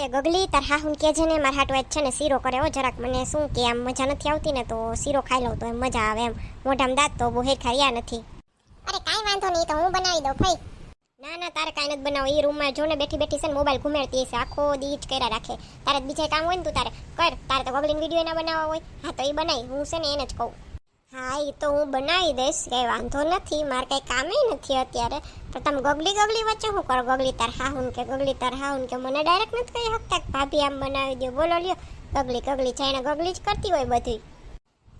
એ ગગલી તાર હાહુન કે છે ને મારા હાટો છે ને શીરો કરે હો જરાક મને શું કે આમ મજા નથી આવતી ને તો શીરો ખાઈ લઉં તો એમ મજા આવે એમ. મોઢામાં દાંત તો બહુ હેખાયા નથી. અરે કાંઈ વાંધો નહીં તો હું બનાવી દઉં ભાઈ. ના ના તારે કાંઈ નથી બનાવો એ રૂમમાં જો ને બેઠી બેઠી છે ને મોબાઈલ ઘુમેડતી હશે. આખો દી જ કર્યા રાખે. તારે બીજા કામ હોય ને તું તારે. કર તારે તો ગગલીને વીડિયો ના બનાવવા હોય. હા તો એ બનાવી હું છે ને એને જ કહું. હા એ તો હું બનાવી દઈશ, કંઈ વાંધો નથી, મારે કંઈ કામે નથી અત્યારે. તો તમે ગગલી ગગલી વચ્ચે શું કરો? ગગલી તાર હાહુન કે ગગલી તાર હાહુન કે મને ડાયરેક્ટ નથી કહી શકતા ભાભી આમ બનાવી દો બોલો લ્યો. ગગલી ગગલી એને ગગલી જ કરતી હોય બધી.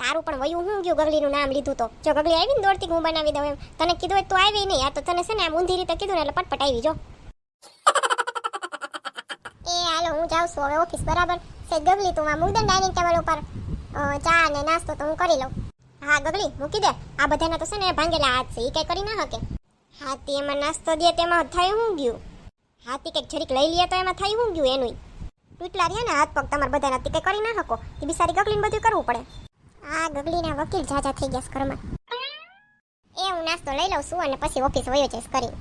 તારું પણ વયું હું ગયું ગગલીનું નામ લીધું તો? જો ગગલી આવી ને દોડતી હું બનાવી દઉં એમ? તને કીધું હોય તું આવી નહીં. આ તો તને છે ને આમ ઊંધી રીતે કીધું ને એટલે પટપટ આવી જો. એ હાલો, હું જાઉં છું હવે ઓફિસ, બરાબર? સે ગગલી તું આ મૂકદે ડાઇનિંગ ટેબલ ઉપર ચા ને નાસ્તો તો હું કરી લઉં. હા, ગગલી, મૂકી દે. આ બધાના તો છે ને ભાંગેલા હાથ છે એ કઈ કરી ના શકે. હાથી એમાં નાસ્તો દે તેમાં થઈ હું ગયું? હાથી કંઈક જરીક લઈ લે તો એમાં થઈ હું ગયું એનું તૂટલા રહ્યા ને હાથ પગ, તમારા બધાના તે કઈ કરી ના શકો. તે બિસારી ગગલીને બધું કરવું પડે. આ ગગલીના વકીલ જાજા થઈ ગયા ઘરમાં. એ હું નાસ્તો લઈ લઉં છું અને પછી ઓફિસ વયો જઈશ કરી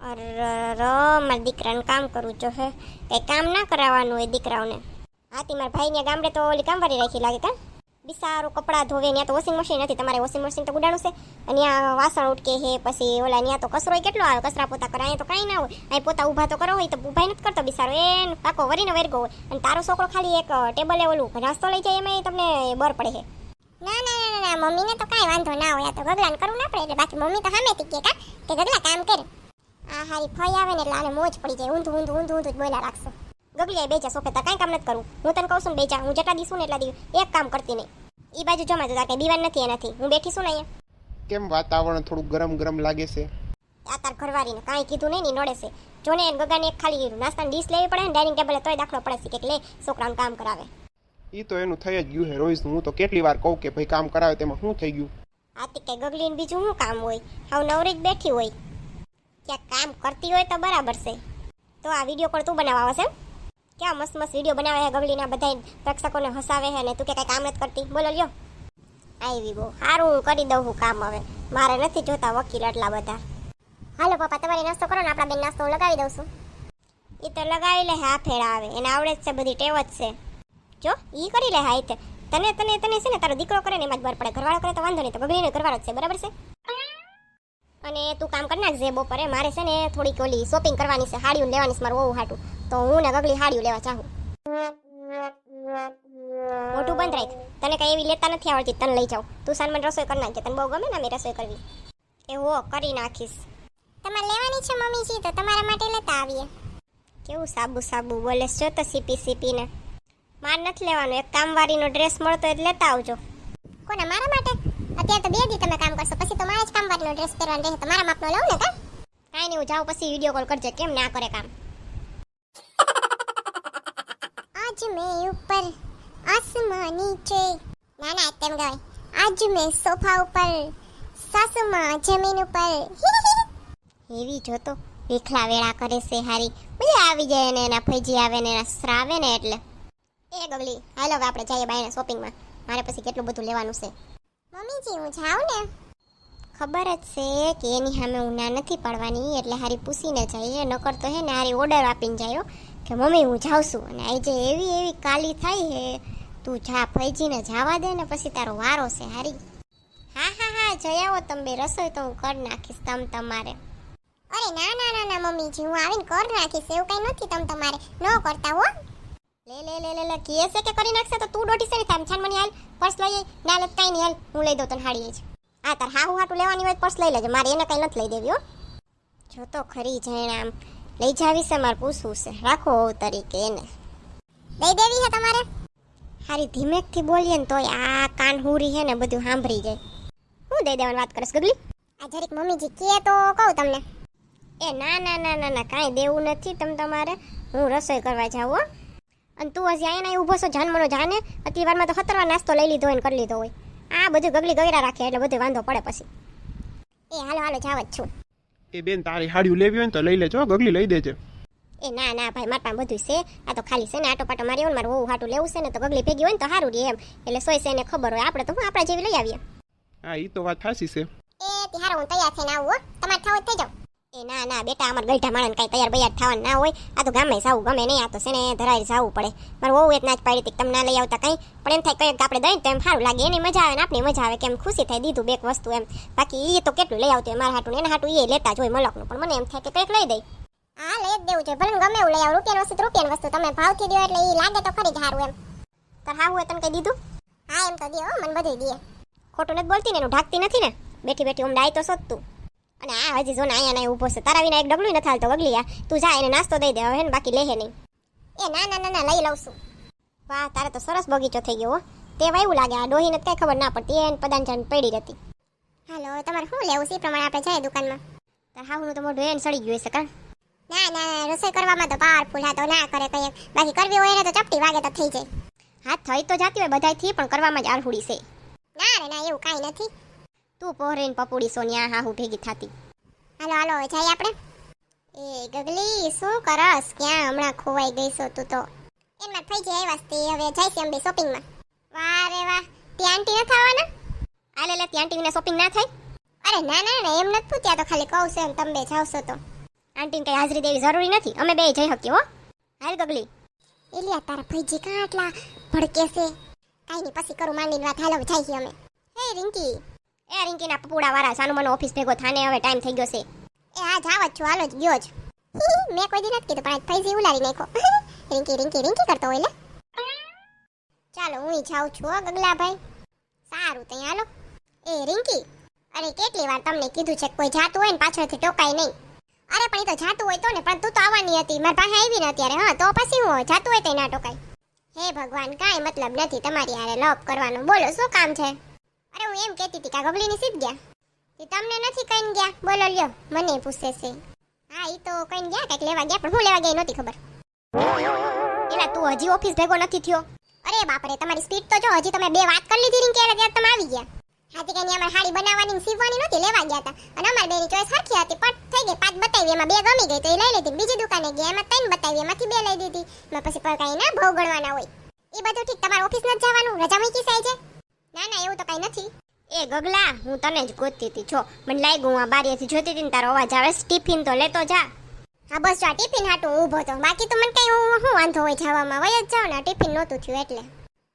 અરે મારા દીકરાને કામ કરવું જો હે. કઈ કામ ના કરાવવાનું હોય દીકરાઓને. હાથી મારા ભાઈને ગામડે તો ઓલી કામવાળી રાખી લાગે કા? બિસારું કપડાં ધોવે ત્યાં તો વોશિંગ મશીન નથી તમારે વોશિંગ મશીન તો ઉડાડું છે. અને ત્યાં વાસણ ઉટકે હે પછી ઓલા ત્યાં તો કચરો કેટલો આવે? કચરા પોતા કરે અહીંયા તો કાંઈ ના હોય. અહીં પોતા ઊભા તો કરો હોય તો ઊભા નથી કરતો બિસારો. એન પાકો વરીને વેરગો હોય. અને તારો છોકરો ખાલી એક ટેબલે ઓલું નાસ્તો લઈ જાય એમાં તમને બર પડે છે ના ના ના, ના મમ્મીને તો કાંઈ વાંધો ના હોય. આ તો ગગલાને કરવું ના પડે. એટલે બાકી મમ્મી તો સામેથી કે કા કે ગગલા કામ કર. આ હારી ફઈ આવે ને એટલે આને મોજ પડી જાય. ઊંધું ઊંધું ઊંધું ઊંધું જ બોલ્યા રાખશે. ગગલી બેચા સોફે તાર કાંઈ કામ નથી કરું. હું તને કહું છું ને બેજા હું જેટલા દીશું ને એટલા દી એક કામ કરતી નહીં. એ બાજુ જમા તો તાર કંઈ દીવાન નથી એનાથી. હું બેઠી છું ને અહીંયા. કેમ વાતાવરણ થોડું ગરમ ગરમ લાગે છે? આ તાર ઘરવાળીને કાંઈ કીધું નહીં ની નડે છે. જો ને એને ગગાને એક ખાલી નાસ્તાની ડીશ લેવી પડે ને ડાઇનિંગ ટેબલે તોય દાખલો પડે છે. કે લે છોકરાનું કામ કરાવે. એ તો એનું થઈ જ ગયું હે રોહિત હું તો કેટલી વાર કહું કે ભાઈ કામ કરાવે તેમાં શું થઈ ગયું? આથી કે ગગલીને બીજું શું કામ હોય? હાવ નવરી જ બેઠી હોય. ક્યાંક કામ કરતી હોય તો બરાબર છે. તો આ વીડિયો કોલ તું બનાવવા આવશે? ક્યાં મસ્ત મસ્ત વીડિયો બનાવે છે ગગલીના બધા પ્રેક્ષકોને હસાવે છે ને તું કે કઈ કામ નથી કરતી? બોલો, લ્યો. આવી બહુ સારું હું કરી દઉં હું કામ હવે. મારે નથી જોતા વકીલ એટલા બધા. હાલો પપ્પા, તમારી નાસ્તો કરો ને, આપણા બેન નાસ્તો હું લગાવી દઉં છું. એ તો લગાવી લે હા ફેરા આવે. એને આવડે જ છે, બધી ટેવ જ છે. જો, ઈ કરી લે, હા તે. તને તને તને છે ને, તારો દીકરો કરે ને, એમાં જ બર પડે. ઘરવાળો કરે તો વાંધો નહીં, તો ગગડીને ઘરવાળો છે, બરાબર છે? અને તું કામ કરી નાખજે બપોરે. મારે છે ને થોડીક ઓલી શોપિંગ કરવાની છે સાડીઓ લેવાની છે, મારું બહુ હાટું. તો હું ને ગગલી હાડીઓ લેવા ચાહું મોટું બંધ રાખ. તને કઈ એવી લેતા નથી આવડતી, તને લઈ જાઉં તું સાનમન રસોઈ કરી નાખજે, તને બહુ ગમે ને મેં રસોઈ કરવી. એ હો, કરી નાખીશ. તમારે લેવાની છે મમ્મીજી, તો તમારા માટે લેતા આવીએ. કેવું સાબુ સાબુ, બોલે છો તો સીપી સીપીને. માર નથી લેવાનું, એક કામવાળીનો ડ્રેસ મળતો એટલે લેતા આવજો. કોના, મારા માટે? અત્યારે તો બે દી તમે કામ કરશો, પછી તો મારે જ કામવાળીનો ડ્રેસ પહેરવાનો રહેશે તમારા માપનો લઉં ને કાંઈ? નહીં, હું જાઉં, પછી વીડિયો કોલ કરજે, કેમ ના કરે કામ આજ મેં ઉપર આસમાની નીચે ના ના, તેમ ગવાય આજ મેં સોફા ઉપર સાસુમાં જમીન ઉપર એવી જોતો વિખલા વેળા કરે છે હારી. મજા આવી જાય ને એના ફૈજી આવે ને એના શ્રાવે ને એટલે. એ ગગલી, હાલો હવે આપણે જઈએ બાયને શોપિંગમાં મારે પછી કેટલું બધું લેવાનું છે. મમ્મીજી, હું જાઉં ને? ખબર જ છે કે એની સામે હું ના નથી પાડવાની, એટલે હારી પૂછીને જઈએ. નકર તો હે ને હારી ઓર્ડર આપીને જાય કે મમ્મી, હું જાઉં છું. અને આજે એવી એવી કાલી થાય હે, તું જા ફૈજીને જવા દે ને પછી તારો વારો છે હારી. હા હા હા, જઈ આવો તમે રસોઈ તો હું કરી નાખીશ તમ તમારે. અરે, ના ના ના ના મમ્મીજી હું આવીને કર નાખીશ. એવું કઈ નથી તમ તમારે. ન કરતા હો. લે લે લે લે લે, કીએ છે કે કરી નાખશે તો તું દોઢી છે ને થામ છાન મને હાલ પર્સ લઈ ના લે કઈ નહીં, હાલ, હું લઈ દઉં તને હાડીએ જ આ તાર હાહુ હાટું લેવાની હોય પર્સ લઈ લેજે. મારે એને કઈ નથી લઈ દેવી, હો. જો તો ખરી આમ લઈ જાવી છે મારે પૂછવું છે. રાખો હોવ તરીકે એને. દઈ દેવી છે તમારે? હારી ધીમેકથી બોલીએ ને તોય આ કાન હુરી છે ને બધું સાંભળી જાય. હું દઈ દેવાની વાત કરીશ, ગગલી? આ જરીક મમ્મીજી કહે તો કહું તમને. એ ના ના ના ના ના, કાંઈ દેવું નથી તમ તમારે. હું રસોઈ કરવા જાઉં, હો. અને તું હજી અહીંયા ઊભો છો, જાનમનો જાને. આટલી વારમાં તો ખતરવા નાસ્તો લઈ લીધો હોય ને કરી લીધો હોય. આ બધું ગગલી ગગરા રાખે એટલે બધું વાંધો પડે પછી. એ હાલો હાલો, જાવ જ છું. એ બેન તારી હાડિયું લેવી હોય ને તો લઈ લેજો ગગલી લઈ દેજે. એ ના ના ભાઈ મારા પાસે બધું છે. આ તો ખાલી છે ને આટો પાટો મારી હોય ને મારે હાટું લેવું છે ને તો ગગલી ભેગી હોય ને તો સારું રહે એમ. એટલે સોય છે એને ખબર હોય. આપણે તો હું આપણા જેવી લઈ આવીએ. હા એ તો વાત સાચી છે. એ હારો હું તૈયાર થઈને આવું તમારે થાવ થઈ જાવ એ ના ના બેટા અમાર ગઈઢા માણસ કઈ તૈયાર બૈયાર થવાનું ના હોય. આ તો ગામે જાવું ગમે નહીં આ તો છે ને ધરાઈ જાવું પડે. મારે બહુ એક ના જ પાડી હતી તમને તમે ના લઈ આવતા કંઈ. પણ એમ થાય કંઈક આપણે દઈએ તો એમ સારું લાગે એની મજા આવે ને આપણી મજા આવે કે એમ ખુશી થાય દીધું બેક વસ્તુ એમ. બાકી એ તો કેટલું લઈ આવતું મારા હાટું એના હાટું એ લેતા જ હોય મલકનું. પણ મને એમ થાય કે કંઈક લઈ દઈ. હા લઈ જ દેવું છે ભલે ગમે એવું લઈ આવું. રૂપિયાનું વસ્તુ તો રૂપિયાની વસ્તુ તમે ભાવથી દો એટલે એ લાગે તો ખરી જ સારું એમ. તાર હા હોય તને કઈ દીધું? હા એમ તો દે મને બધું દે. ખોટું નથી બોલતી ને એનું ઢાકતી નથી ને? બેઠી બેઠી ઓમ ડાય તો શોધતું. અને આ હજી જોને અહીંયા નહીં ઊભો છે. તારા વિના એક ડગલું નથી હાલતો, વગલી આ. તું જા, એને નાસ્તો દઈ દે. હવે ને બાકી લેહે નહીં. એ ના ના ના ના, લઈ લઉં છું. વાહ, તારે તો સરસ બગીચો થઈ ગયો હો. તે એવું લાગે, આ ડોહીને કઈ ખબર ના પડતી. એને પદાન પડી રહેતી. હાલો તમારે શું લેવું છે? પ્રમાણે આપણે જઈએ દુકાનમાં. તાર હાહુનું તો મોઢું એને સડી ગયું હશે, કા? ના ના રસોઈ કરવામાં તો પાવરફુલ હા, તો ના કરે કઈ બાકી કરવી હોય ને તો ચપટી વાગે તો થઈ જાય. હા થઈ તો જાતી હોય બધાથી પણ કરવામાં જ આરહુડી છે. ના રે, ના, એવું કાંઈ નથી. તું પોહરીને પપુડી સોનિયા હાહુ ભેગી થતી. હાલો હાલો જાય આપણે? એ ગગલી શું કરસ? ક્યાં હમણાં ખોવાઈ ગઈ છો તું તો? એમાં થઈ જાય વસ્તી હવે જાય છે બી શોપિંગમાં વાહ રે વાહ. ત્યાં આંટી નથી આવવાના? આ લે ત્યાં ટીવીને શોપિંગ ના થાય? અરે ના ના ના એમ નથી પૂછ્યા તો ખાલી કહું છું એમ તમે બે જાવશો તો. આંટીને કઈ હાજરી દેવી જરૂરી નથી? અમે બે જઈ શકીએ હો. હાલ ગગલી. એલિયા તારા ભાઈજી કાં આટલા ભડકે છે? કાંઈ નહીં પછી કરું માંડીને વાત. હાલો જઈએ અમે. હે રિંકી. એ રિંકીના પપુડા વાળા સાનું મને ઓફિસ ભેગો થાને, હવે ટાઈમ થઈ ગયો છે. એ હા જાવ છું, હાલો જ, ગયો જ. મેં કોઈ દી નથી કીધું, પણ આજ ઉલારી નાખો રિંકી રિંકી રિંકી કરતો હોય લે. ચાલો, હું જાઉં છું, હો, ગગલાભાઈ. સારું, તઈ હાલો. એ રિંકી, અરે કેટલી વાર તમને કીધું છે કોઈ જાતું હોય ને પાછળથી ટોકાય નહીં. અરે, પણ એ તો જાતું હોય તો ને, પણ તું તો આવવાની હતી. મારી પાસે આવી ને અત્યારે, હા, તો પછી હું જાતું હોય તો ના ટોકાય. હે ભગવાન, કાંઈ મતલબ નથી તમારી આરે લપ કરવાનું. બોલો, શું કામ છે? અરે હું એમ કહેતી હતી કે ગબલીની સીટ ગયા. એ તમને નથી કહીને ગયા? બોલો લ્યો, મને પૂછે છે. હા એ તો કહીને ગયા, કંઈક લેવા ગયા, પણ હું લેવા ગઈ નહોતી ખબર. એલા, તું હજી ઓફિસ ભેગો નથી થયો. અરે બાપરે, તમારી સ્પીડ તો જો, હજી તમે બે વાત કરી લીધી ને કે એટલે તમે આવી ગયા. હાથી કઈ અમારે સાડી બનાવવાની સીવવાની નહોતી, લેવા ગયા હતા અને અમારી બેની ચોઈસ સરખી હતી, પટ થઈ ગઈ, પાંચ બતાવી એમાં બે ગમી ગઈ તો એ લઈ લીધી બીજી દુકાને ગયા, એમાં ત્રણ બતાવી, એમાંથી બે લઈ દીધી. એમાં પછી પણ કઈ ના ભાવ ગણવાના હોય. એ બધું ઠીક, તમારે ઓફિસ નથી જવાનું, રજા મૂકી સાઈ છે ના ના, એવું તો કઈ નથી. એ ગગલા, હું તને જ ગોતતી હતી. છો મને લાગ્યું હું આ બારીએથી જોતી હતી તારો અવાજ આવે ટિફિન તો લેતો જા. હા, બસ, જો ટિફિન હાટું ઊભો તો બાકી તો મને કઈ હું વાંધો હોય જવામાં. વય જ જાવ ને ટિફિન નહોતું થયું એટલે.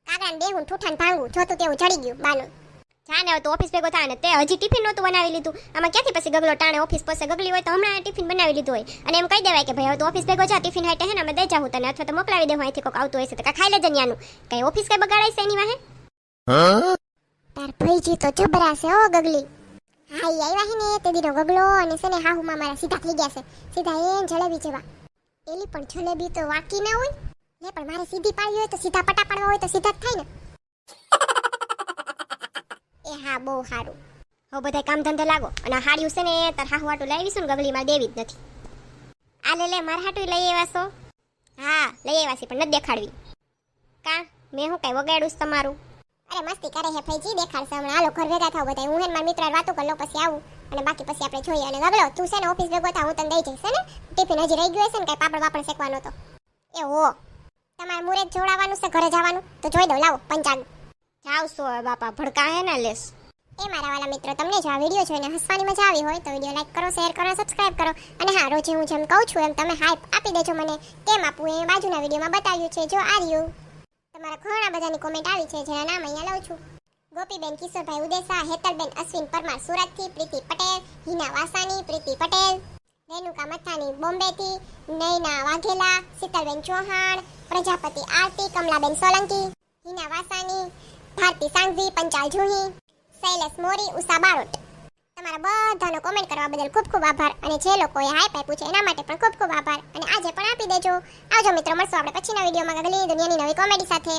કાકાને બેહું ઠૂઠાને ભાંગું જોતું તેવું ચડી ગયું, બાનું. જા ને તો ઓફિસ ભેગો થાય ને, તે હજી ટિફિન નહોતું બનાવી લીધું. આમાં ક્યાંથી પછી ગગલો ટાણે? ઓફિસ પાસે ગગલી હોય તો હમણાં ટિફિન બનાવી લીધું હોય. અને એમ કહી દેવાય કે, ભાઈ, હવે તો ઓફિસ ભેગો જા, ટિફિન હાટે હે ને, અમે દઈ જાઉં તને અથવા તો મોકલાવી દેવું અહીંથી કોઈક આવતું છે તો કાંઈ ખાઈ લેજે ન્યાનું. કઈ ઓફિસ કઈ બગાડાય છે એની વાહે? તાર ભાઈજી તો જબરા છે ઓ ગગલી. હા ઈ આવ્યા હે ને તે દીનો ગગલો અને છે ને હાહુમાં મારા સીધા થઈ ગયા છે. સીધા એન જલેબી જેવા. એલી પણ જલેબી તો વાકી ના હોય. ને પણ મારે સીધી પાડવી હોય તો સીધા પટા પાડવા હોય તો સીધા જ થાય ને. એ હા, બહુ સારું હો બધા કામ ધંધે લાગો. અને આ હાડિયું છે ને તાર હાહુ આટું લાવીશું ને ગગલી માં દેવી નથી. આ લે લે, મારા હાટું લઈ આવ્યા હા, લઈ આવ્યા છે પણ નથી દેખાડવી. કા? મેં હું કઈ વગાડું તમારું? અરે મસ્તી કરે હે ભાઈજી દેખાડશે હમણાં. હાલો ઘર ભેગા થાવ બધા હું હે મારા મિત્ર વાતો કરી લો પછી આવું. અને બાકી પછી આપણે જોઈએ. અને ગગડો તું છે ને ઓફિસ ભેગો થા હું તને દઈ જઈશ ને? ટિફિન હજી રહી ગયો છે ને કઈ પાપડ વાપડ શેકવાનો તો. એ હો તમારે મુરે જોડાવાનું છે ઘરે જવાનું? તો જોઈ દઉં લાવો પંચાંગ. જાવ છો બાપા ભડકા હે ને લેસ. એ મારા વાલા મિત્રો તમને જો આ વીડિયો જોઈને હસવાની મજા આવી હોય તો વીડિયો લાઈક કરો શેર કરો સબસ્ક્રાઇબ કરો. અને હા રોજે હું જેમ કહું છું એમ તમે હાઈપ આપી દેજો મને. કેમ આપવું એ બાજુના વિડીયોમાં બતાવ્યું છે. જો આ રહ્યું તમારા ઘણા બધાની કોમેન્ટ આવી છે, જેના નામ અહીંયા લઉં છું. ગોપીબેન, કિશોરભાઈ ઉદેસા હેતલબેન, અશ્વિન, પરમાર સુરતથી પ્રીતિ પટેલ, હિના વાસાની પ્રીતિ પટેલ, રેણુકા મથાની બોમ્બેથી નૈના વાઘેલા, શીતલબેન ચૌહાણ, પ્રજાપતિ આરતી, કમલાબેન સોલંકી, હિના વાસાની ભારતી સાંઘવી, પંચાલ જુહી, શૈલેષ મોરી, ઉષા બારોટ. તમારા બધાનો કોમેન્ટ કરવા બદલ ખૂબ ખૂબ આભાર અને જે લોકોએ હાઈપ આપ્યું છે એના માટે પણ ખૂબ ખૂબ આભાર અને આજે પણ આપી દેજો. આવજો મિત્રો, મળશું આપણે પછીના વિડીયોમાં. ગગલીની દુનિયાની નવી કોમેડી સાથે.